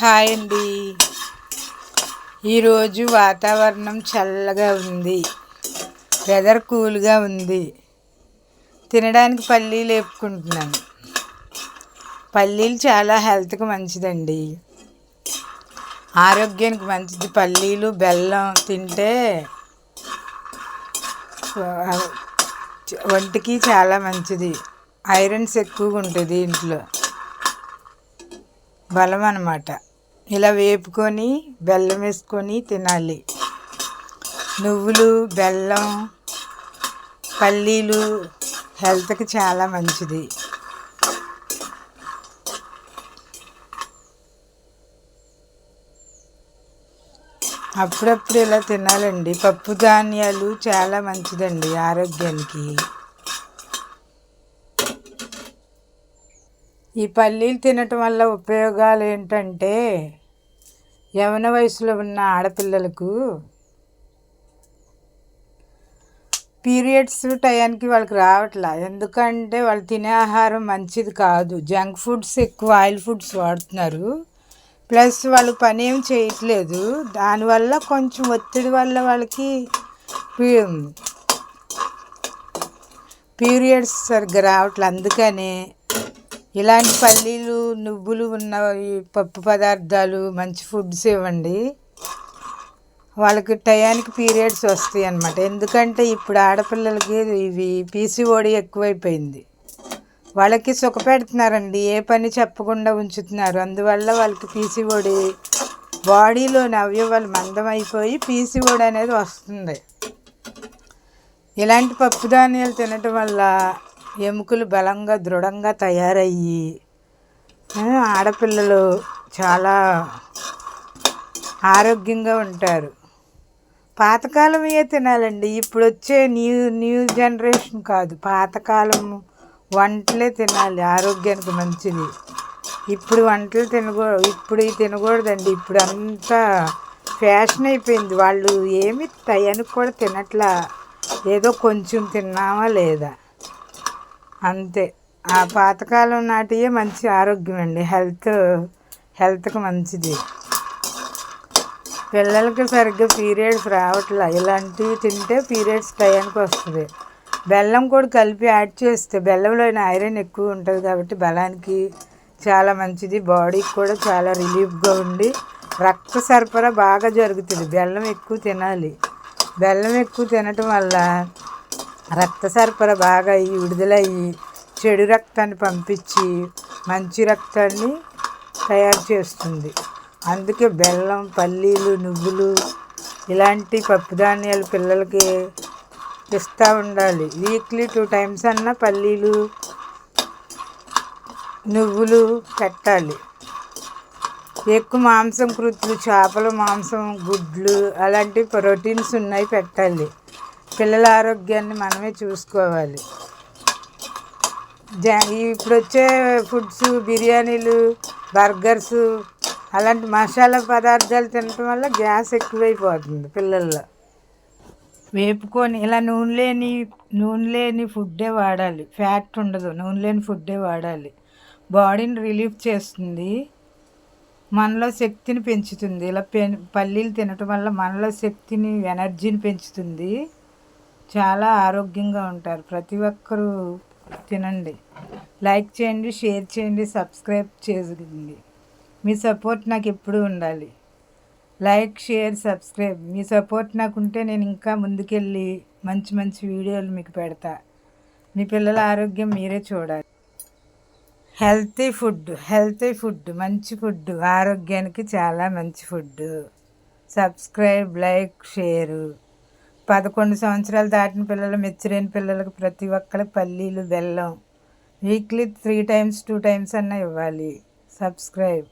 Hi అండి. ఈరోజు వాతావరణం చల్లగా ఉంది. వెదర్ కూల్గా ఉంది. తినడానికి పల్లీలు వేపుకుంటున్నాను. పల్లీలు చాలా హెల్త్కి మంచిదండి. ఆరోగ్యానికి మంచిది. పల్లీలు బెల్లం తింటే ఒంటికి చాలా మంచిది. ఐరన్స్ ఎక్కువగా ఉంటుంది ఇంట్లో. బలం అన్నమాట. ఇలా వేపుకొని బెల్లం వేసుకొని తినాలి. నువ్వులు బెల్లం పల్లీలు హెల్త్కి చాలా మంచిది. అప్పుడప్పుడు ఇలా తినాలండి. పప్పు ధాన్యాలు చాలా మంచిదండి ఆరోగ్యానికి. ఈ పల్లీలు తినటం వల్ల ఉపయోగాలు ఏంటంటే యవన వయసులో ఉన్న ఆడపిల్లలకు పీరియడ్స్ టయానికి వాళ్ళకి రావట్లా. ఎందుకంటే వాళ్ళు తినే ఆహారం మంచిది కాదు. జంక్ ఫుడ్స్ ఎక్కువ ఆయిల్ ఫుడ్స్ వాడుతున్నారు. ప్లస్ వాళ్ళు పని ఏం చేయట్లేదు. దానివల్ల కొంచెం ఒత్తిడి వల్ల వాళ్ళకి పీరియడ్స్ సరిగ్గా రావట్లేదు అందుకని ఇలాంటి పల్లీలు నువ్వులు ఉన్న పప్పు పదార్థాలు మంచి ఫుడ్స్ ఇవ్వండి. వాళ్ళకి టయానికి పీరియడ్స్ వస్తాయి అన్నమాట. ఎందుకంటే ఇప్పుడు ఆడపిల్లలకి ఇవి పీసీఓడి ఎక్కువైపోయింది. వాళ్ళకి సుఖ పెడుతున్నారండి ఏ పని చెప్పకుండా ఉంచుతున్నారు. అందువల్ల వాళ్ళకి పీసీఓడి బాడీలోని అవయవాలు మందమైపోయి పీసీఓడి అనేది వస్తుంది. ఇలాంటి పప్పు ధాన్యాలు తినటం వల్ల ఎముకలు బలంగా దృఢంగా తయారయ్యి ఆడపిల్లలు చాలా ఆరోగ్యంగా ఉంటారు. పాతకాలమే తినాలండి? ఇప్పుడు వచ్చే న్యూ న్యూ జనరేషన్ కాదు. పాతకాలం వంటలే తినాలి ఆరోగ్యానికి మంచిది. ఇప్పుడు వంటలు తినకూ ఇప్పుడు తినకూడదండి. ఇప్పుడు అంతా ఫ్యాషన్ అయిపోయింది. వాళ్ళు ఏమి టయానికి కూడా తినట్లా. ఏదో కొంచెం తిన్నామా లేదా? అంతే. ఆ పాతకాలం నాటియే మంచి ఆరోగ్యం అండి హెల్త్ హెల్త్కి మంచిది. పిల్లలకి సరిగ్గా పీరియడ్స్ రావట్లే. ఇలాంటివి తింటే పీరియడ్స్ టయానికి వస్తుంది. బెల్లం కూడా కలిపి యాడ్ చేస్తే బెల్లంలో ఐరన్ ఎక్కువ ఉంటుంది కాబట్టి బలానికి చాలా మంచిది. బాడీకి కూడా చాలా రిలీఫ్గా ఉండి రక్త సరఫరా బాగా జరుగుతుంది. బెల్లం ఎక్కువ తినాలి. బెల్లం ఎక్కువ తినటం వల్ల రక్త సరఫరా బాగా అయ్యి విడుదలయ్యి చెడు రక్తాన్ని పంపించి మంచి రక్తాన్ని తయారు చేస్తుంది. అందుకే బెల్లం పల్లీలు నువ్వులు ఇలాంటి పప్పుధాన్యాలు పిల్లలకి ఇస్తూ ఉండాలి. వీక్లీ టూ టైమ్స్ అన్న పల్లీలు నువ్వులు పెట్టాలి. ఎక్కువ మాంసం కృతులు చేపల మాంసం గుడ్లు అలాంటి ప్రోటీన్స్ ఉన్నాయి పెట్టాలి. పిల్లల ఆరోగ్యాన్ని మనమే చూసుకోవాలి. ఇప్పుడు వచ్చే ఫుడ్స్ బిర్యానీలు బర్గర్స్ అలాంటి మసాలా పదార్థాలు తినటం వల్ల గ్యాస్ ఎక్కువైపోతుంది పిల్లల్లో. వేపుకొని ఇలా నూనె లేని నూనె లేని ఫుడ్డే వాడాలి. ఫ్యాట్ ఉండదు. నూనె లేని ఫుడ్డే వాడాలి. బాడీని రిలీఫ్ చేస్తుంది. మనలో శక్తిని పెంచుతుంది. ఇలా పె పల్లీలు తినటం వల్ల మనలో శక్తిని ఎనర్జీని పెంచుతుంది. చాలా ఆరోగ్యంగా ఉంటారు. ప్రతి ఒక్కరూ తినండి. లైక్ చేయండి షేర్ చేయండి సబ్స్క్రైబ్ చేయండి మీ సపోర్ట్ నాకు ఎప్పుడు ఉండాలి. Like share subscribe. మీ సపోర్ట్ నాకు ఉంటే నేను ఇంకా ముందుకెళ్ళి మంచి మంచి వీడియోలు మీకు పెడతా. మీ పిల్లల ఆరోగ్యం మీరే చూడాలి. హెల్తీ ఫుడ్ హెల్తీ ఫుడ్ మంచి ఫుడ్ ఆరోగ్యానికి చాలా మంచి ఫుడ్. Subscribe like share. పదకొండు సంవత్సరాలు దాటిన పిల్లలు మెచ్చురైన పిల్లలకు ప్రతి ఒక్కరికి పల్లీలు బెల్లం weekly three times two times అన్న ఇవ్వాలి. సబ్స్క్రైబ్.